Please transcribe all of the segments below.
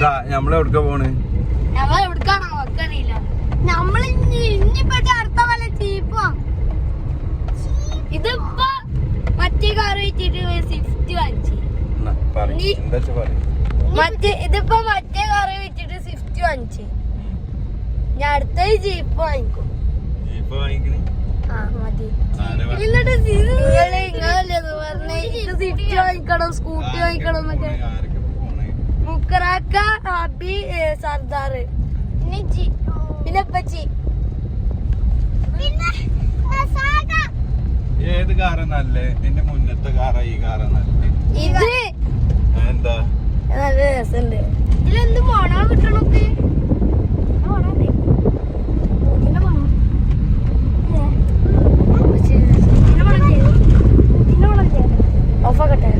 ഇതാ പോണ്? അടുത്ത വല്ല ചീപ്പാ ഇതിപ്പോ മറ്റേ കാർ വെച്ചിട്ട് സ്വിഫ്റ്റ് വാങ്ങിച്ചു. മറ്റേ ഇതിപ്പോ മറ്റേ കാർ വെച്ചിട്ട് സ്വിഫ്റ്റ് വാങ്ങിച്ചു. ഞാൻ അടുത്ത ജീപ്പ് വാങ്ങിക്കും. എന്നിട്ട് നിങ്ങൾ നിങ്ങളല്ലേ ഇത് പറഞ്ഞേ? വാങ്ങിക്കണം സ്കൂട്ടി വാങ്ങിക്കണം എന്നൊക്കെ. പോണേ? മുക്കറാക്ക അബി സർദാർ. പിന്നെ പച്ചി ഏത് കാറാ നല്ലേ? എന്റെ മുന്നത്തെ കാറ ഈ കാറ നല്ലേ? ഇത് എന്താ? നല്ല രസമുണ്ട് ഇതിലെന്ത് മോണോ കിട്ടണൊക്കെ ഓഫാക്കട്ടെ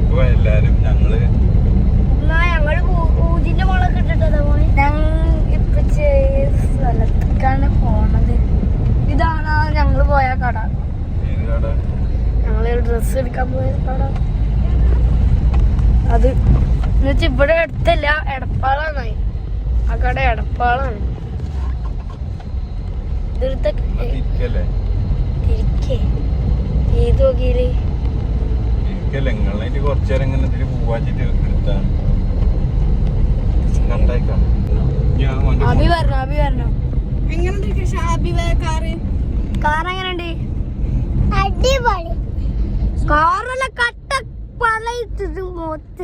അപ്പൊ എല്ലാരും ഞങ്ങൾ എന്നാ ഞങ്ങൾ ഊതിന്റെ മുളക് ഇട്ടിട്ടതാ പോയി ഞങ്ങൾ ഇപ്പൊ സ്ഥലത്തേക്കാണ് പോണത് ഇതാണ് ഞങ്ങൾ പോയ കട ഏത് കട ഞങ്ങൾ ഡ്രസ് എടുക്കാൻ പോയ കട അത് എന്നുവെച്ചാ ഇവിടെ അടുത്തല്ല. എടപ്പാളാണ്. ആ കട എടപ്പാളാണ് ഏത് നോക്കിയില്ലേ ഇരിക്കല്ലേ ഇങ്ങനെ പോവാച്ചിട്ട് എടുത്താണ് അഭി അഭി എങ്ങനെയുണ്ട് ഷാബി കാറ്? കാർ എങ്ങനെയുണ്ട് അടിപൊളി. കാറല്ല മൊത്ത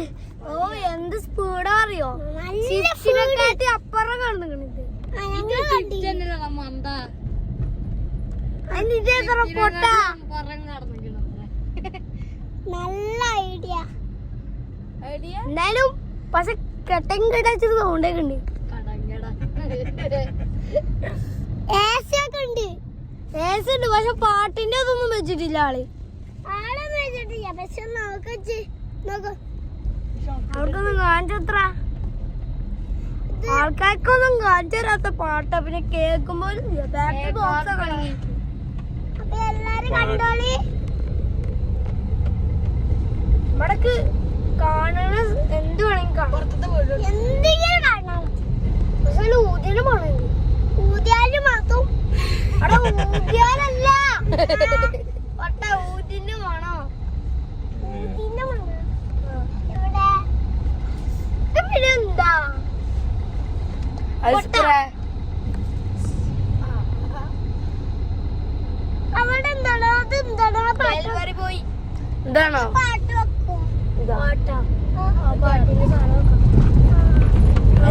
ഓ എന്ത് സ്പീഡാ അറിയോ സിക്സിനെക്കാട്ടി അപ്പുറം കണ്ടുകണിത് നല്ല ഐഡിയ? എന്നാലും പക്ഷെ ഉണ്ട്. ഏസി ഒക്കെ ഉണ്ട്. ഉണ്ട് പക്ഷെ പാട്ടിന്റെ അതൊന്നും വെച്ചിട്ടില്ല ആൾ. പക്ഷെ നോക്കച്ച് നോക്ക് അവർക്കൊന്നും കാണിച്ചത്ര? ആൾക്കാർക്കൊന്നും കാണിച്ചു തരാത്ത പാട്ടാ. പിന്നെ കേൾക്കുമ്പോഴും ബാക്ക് ബോക്സ് കളി അപ്പൊ എല്ലാരും കണ്ടോളി. ഇവിടക്ക് കാണണ എന്ത് വേണമെങ്കിൽ കാണാം. എന്തെങ്കിലും പക്ഷെ ഊതിന് ഊതിയാലും മാത്രം. അവിടെ ഊതിയാലല്ല ഒട്ട ഊതിന് വേണോ പിന്നെ മണം. ഇവിടെ പിന്നെ എന്താ അവിടെ എന്താണോ അത് എന്താണോ ആ പാട്ട് പോയി ഇതാണോ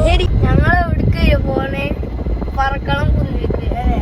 ശരി ഞങ്ങൾ എവിടേക്ക് പോണേ? പറക്കണം കുന്നിലേക്ക്. അല്ലേ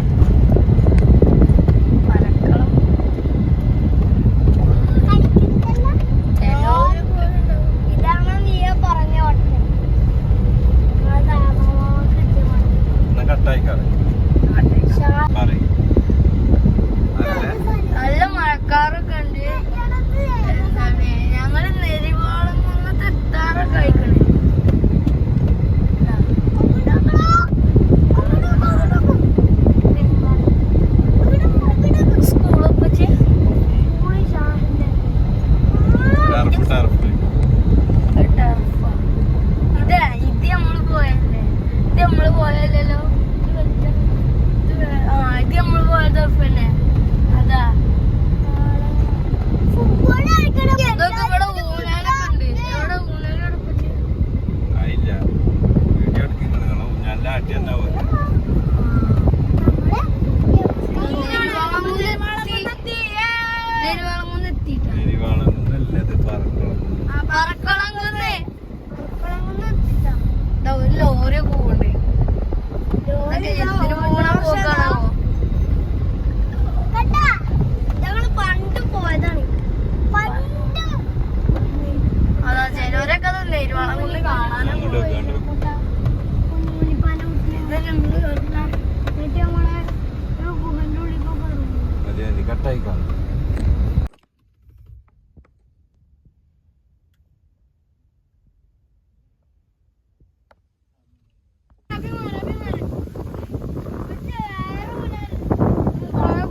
tarafı. ഒരു ലോറി പോകണ്ടേ എന്തിനു പോകണ പോക്കാണോ ഞങ്ങൾ പണ്ട് പോയതാണ്. പണ്ട് അതാ ചിലവരൊക്കെ അത് നെരുവളം കൊണ്ട് കാണാനും അങ്ങോട്ട് വെക്കാണ്ട് കുഞ്ഞുമണിപ്പാന്റെ കുട്ടിനെ എന്നിട്ട് നമ്മളെ ഒരു ഗുഹന്റെ ഉള്ളിലേക്ക് കയറുന്നു അതെ അതെ കട്ടായിക്കാം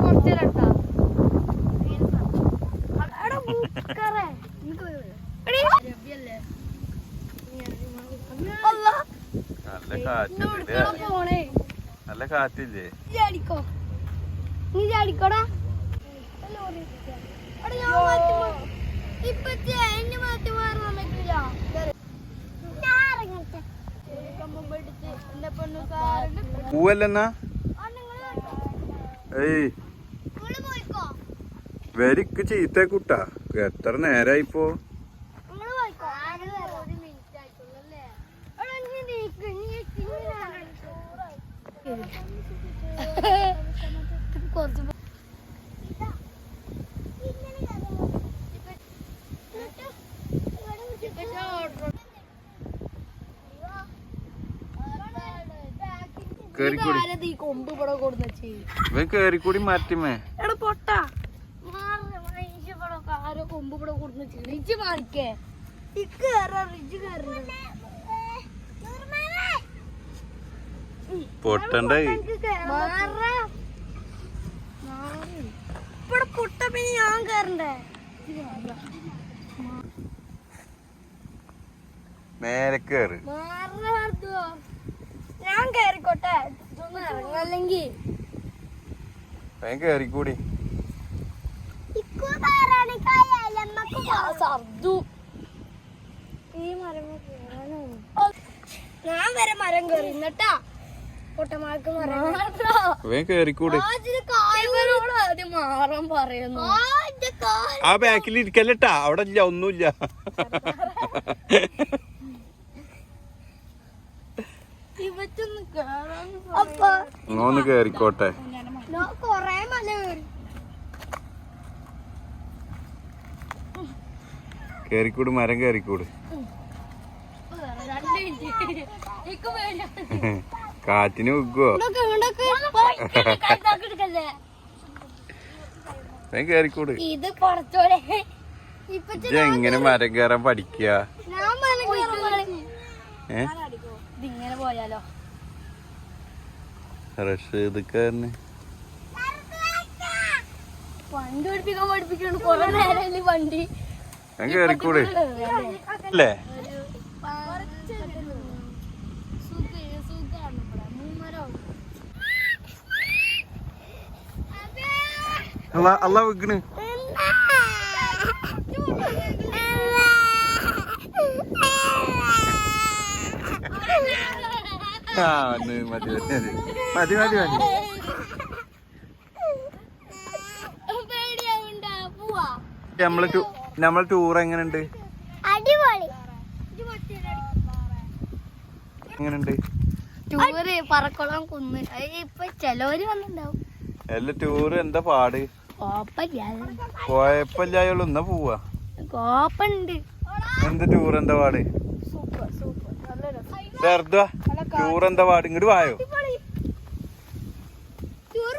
കുറച്ചിരട്ടാ അവിടെ ബുക്കറേ രവിയല്ലേ അല്ലാ നല്ല കാറ്റില്ലേ ഇവിടുത്തെ പോണേ നല്ല കാറ്റില്ലേ നീ ചാടിക്കോ നീ ചാടിക്കോടാ ഇപ്പൊ എന്നെ മാറ്റി മാറാൻ പറ്റില്ല കാറ്റില്ലേ? നല്ല കാറ്റില്ലേ? പൂവല്ലെന്നാ? ഏയ്. വരിക്ക് ചീത്ത കുട്ടാ. എത്ര നേരായിപ്പോ? കുറച്ച് കേറിക്കൂടി മാറ്റിമേ. എടാ പൊട്ട. ആരോ കൊമ്പ് ഇവിടെ കൊടുന്ന ഇജ്ജ് മാറിക്കേ. ഇക്ക് കയറാ ഇജ്ജ് കയറുന്നത് പൊട്ടണ്ടേ? ഇവിടെ പൊട്ട പിന്നെ ഞാൻ കയറണ്ടേ നേരെ കേറ്. മാറാർദോ. ഞാൻ ഇറങ്ങല്ലെങ്കിൽ. കേറിക്കൂടി. ഞാൻ വരെ മരം കയറി എന്നിട്ടാ ആ ബാക്കിൽ ഇരിക്കല്ലട്ടാ. അവിടെ ഇല്ല ഒന്നുമില്ല. ഒന്ന് കേറിക്കോട്ടെ. കേറിക്കൂട് മരം കേറിക്കൂട്. കാറ്റിന് വിൽക്കുവോ? അവൻ കേറിക്കൂട്. എങ്ങനെ മരം കയറാൻ പഠിക്കുക ഞാൻ വണ്ടി പഠിപ്പിക്കാൻ പഠിപ്പിക്കണം. കൊറേ നേരം വണ്ടി. അവൻ കേറിക്കൂട്. അല്ലേ? അല്ല അല്ല വെക്കണ്. ആ മതി മതി മതി. മതി മതി നമ്മൾ നമ്മളെ ടൂർ എങ്ങനെയുണ്ട്? എങ്ങനെയുണ്ട്? ടൂറ് പറക്കുളം കുന്ന്. ഇപ്പൊ ചെലവര് വന്നിണ്ടാവും എല്ലാ ടൂർ എന്താ പാട്? കോപ്പല്ല. ഇന്ന പോവാ. കോപ്പുണ്ട്. എന്ത് ടൂർ എന്താ പാട്? Super super. നല്ല രസം. ചെറുതാ ടൂർ എന്താ പാട്? ഇങ്ങോട്ട് വായോ. ടൂർ